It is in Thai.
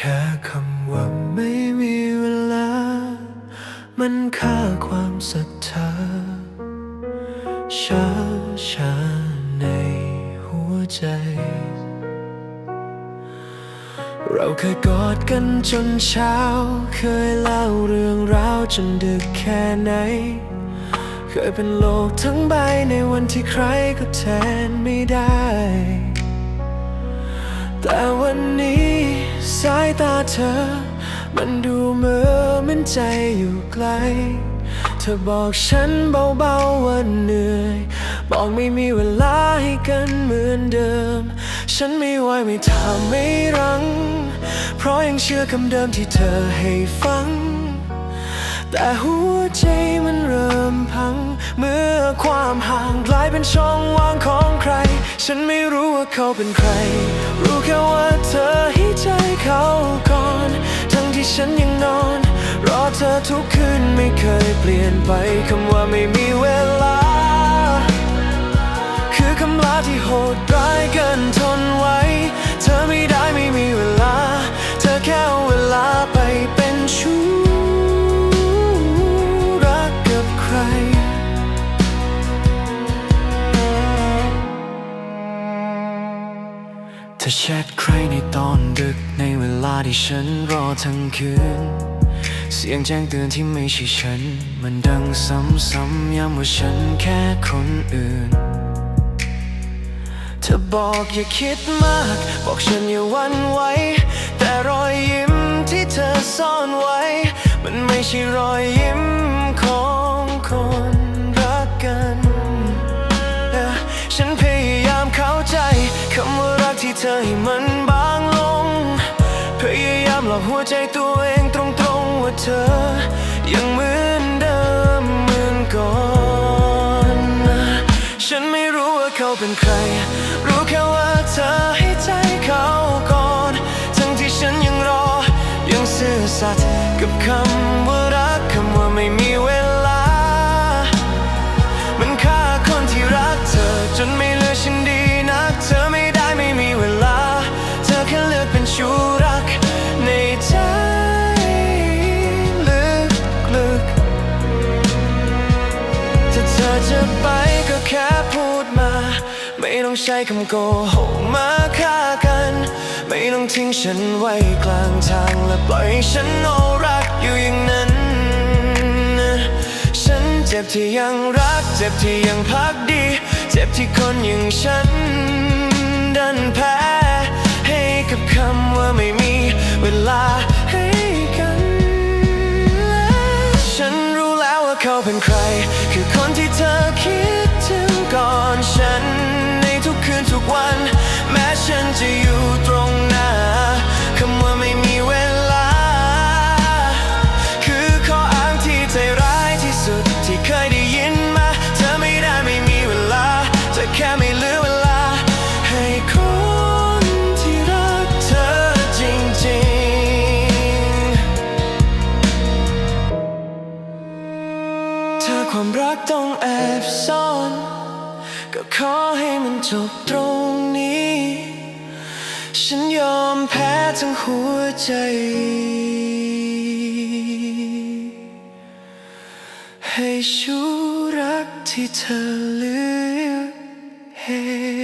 แค่คำว่าไม่มีเวลา มันค่าความศรัทธาช้าชาในหัวใจ เราเคยกอดกันจนเช้า เคยเล่าเรื่องราวจนดึกแค่ไหน เคยเป็นโลกทั้งใบในวันที่ใครก็แทนไม่ได้ แต่วันนี้ สายตาเธอ มันดูเหมือมันใจอยู่ไกล เธอบอกฉันเบาๆว่าเหนื่อย บอกไม่มีเวลาให้กันเหมือนเดิม ฉันไม่ไหวไม่ทำไม่รัง เพราะยังเชื่อคำเดิมที่เธอให้ฟัง แต่หัวใจมันเริ่มพังเมื่อ ความห่างกลายเป็นช่องว่างของใคร ฉันไม่รู้ว่าเขาเป็นใคร รู้แค่ว่าเธอให้ใจเขาก่อน ทั้งที่ฉันยังนอน รอเธอทุกคืนไม่เคยเปลี่ยนไปคำว่าไม่มีเวลา คือคำลาที่โหดร้ายเกินทนไว้ ธอแชทใครในตอนดึกในเวลาที่ฉันรอทั้งคืน เสียงแจ้งเตือนที่ไม่ใช่ฉัน มันดังซ้ำๆย้ำว่าฉันแค่คนอื่น เธอบอกอย่าคิดมาก บอกฉันอย่าวันไหวแต่รอยยิ้มที่เธอซ่อนไว้ มันไม่ใช่รอยยิ้ม หลอกหัวใจตัวเองตรงๆว่าเธอ ยังเหมือนเดิมเหมือนก่อน ฉันไม่รู้ว่าเขาเป็นใคร รู้แค่ว่าเธอให้ใจเขาก่อน ทั้งที่ฉันยังรอ ยังซื่อสัตย์กับคำว่า จะไปก็แค่พูดมา ไม่ต้องใช้คำโกหกมาฆ่ากัน ไม่ต้องทิ้งฉันไว้กลางทางและปล่อยให้ฉันโอรักอยู่อย่างนั้น ฉันเจ็บที่ยังรัก เจ็บที่ยังพักดี เจ็บที่คนอย่างฉัน ดันแพ้ให้กับคำว่าไม่มีเวลาให้กัน ฉันรู้แล้วว่าเขาเป็นใคร ความรักต้องแอบซ่อน ก็ขอให้มันจบตรงนี้ ฉันยอมแพ้ทั้งหัวใจ ให้ชู้รักที่เธอเลือกให้